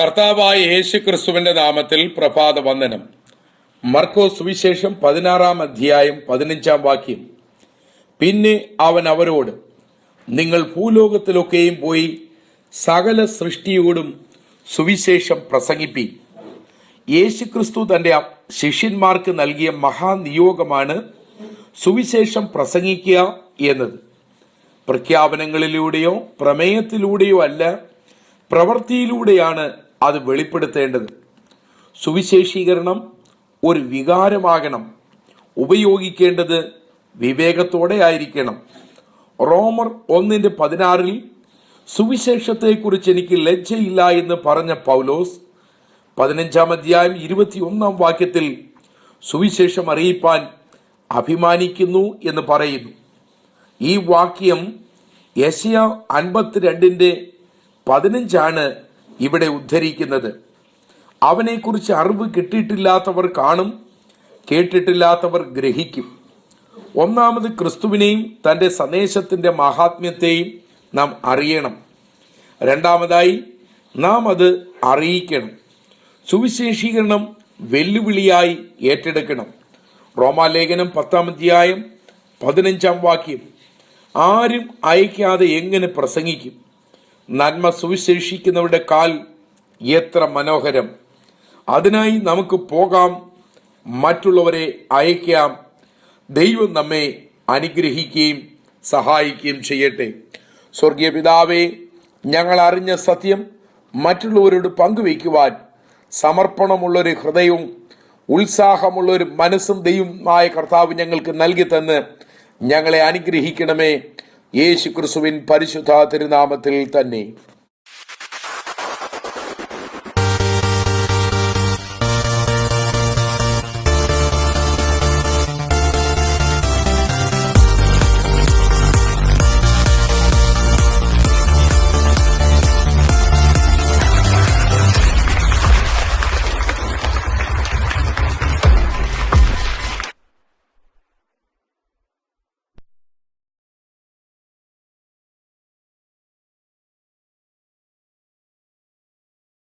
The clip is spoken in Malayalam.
കർത്താവായ യേശു ക്രിസ്തുവിന്റെ നാമത്തിൽ പ്രഭാത വന്ദനം മർക്കോ സുവിശേഷം പതിനാറാം അധ്യായം പതിനഞ്ചാം വാക്യം. പിന്നെ അവൻ അവരോട് നിങ്ങൾ ഭൂലോകത്തിലൊക്കെയും പോയി സകല സൃഷ്ടിയോടും സുവിശേഷം പ്രസംഗിപ്പി. യേശുക്രിസ്തു തന്റെ ശിഷ്യന്മാർക്ക് നൽകിയ മഹാനിയോഗമാണ് സുവിശേഷം പ്രസംഗിക്കുക എന്നത്. പ്രഖ്യാപനങ്ങളിലൂടെയോ പ്രമേയത്തിലൂടെയോ അല്ല പ്രവൃത്തിയിലൂടെയാണ് അത് വെളിപ്പെടുത്തേണ്ടത്. സുവിശേഷീകരണം ഒരു വികാരമാകണം. ഉപയോഗിക്കേണ്ടത് വിവേകത്തോടെ ആയിരിക്കണം. റോമർ ഒന്നിന്റെ പതിനാറിൽ സുവിശേഷത്തെക്കുറിച്ച് എനിക്ക് ലജ്ജയില്ല എന്ന് പറഞ്ഞ പൗലോസ് പതിനഞ്ചാം അധ്യായം ഇരുപത്തിയൊന്നാം വാക്യത്തിൽ സുവിശേഷം അറിയിപ്പാൻ അഭിമാനിക്കുന്നു എന്ന് പറയുന്നു. ഈ വാക്യം യശയ അൻപത്തിരണ്ടിന്റെ പതിനഞ്ചാണ് ഇവിടെ ഉദ്ധരിക്കുന്നത്. അവനെക്കുറിച്ച് അറിവ് കിട്ടിയിട്ടില്ലാത്തവർ കാണും കേട്ടിട്ടില്ലാത്തവർ ഗ്രഹിക്കും. ഒന്നാമത് ക്രിസ്തുവിനെയും തന്റെ സന്ദേശത്തിന്റെ മഹാത്മ്യത്തെയും നാം അറിയണം. രണ്ടാമതായി നാം അത് അറിയിക്കണം. സുവിശേഷീകരണം വെല്ലുവിളിയായി ഏറ്റെടുക്കണം. റോമാലേഖനം പത്താം അധ്യായം പതിനഞ്ചാം വാക്യം. ആരും അയക്കാതെ എങ്ങനെ പ്രസംഗിക്കും? നന്മ സുവിശേഷിക്കുന്നവരുടെ കാൽ എത്ര മനോഹരം. അതിനായി നമുക്ക് പോകാം മറ്റുള്ളവരെ അയക്കാം ദൈവം നമ്മെ അനുഗ്രഹിക്കുകയും സഹായിക്കുകയും ചെയ്യട്ടെ. സ്വർഗീയ പിതാവേ ഞങ്ങൾ അറിഞ്ഞ സത്യം മറ്റുള്ളവരോട് പങ്കുവയ്ക്കുവാൻ സമർപ്പണമുള്ളൊരു ഹൃദയവും ഉത്സാഹമുള്ളൊരു മനസ്സും ദൈവമായ കർത്താവ് ഞങ്ങൾക്ക് നൽകി തന്ന് ഞങ്ങളെ അനുഗ്രഹിക്കണമേ. യേശു ക്രിസ്തുവിൻ പരിശുദ്ധ തിരുനാമത്തിൽ തന്നെ.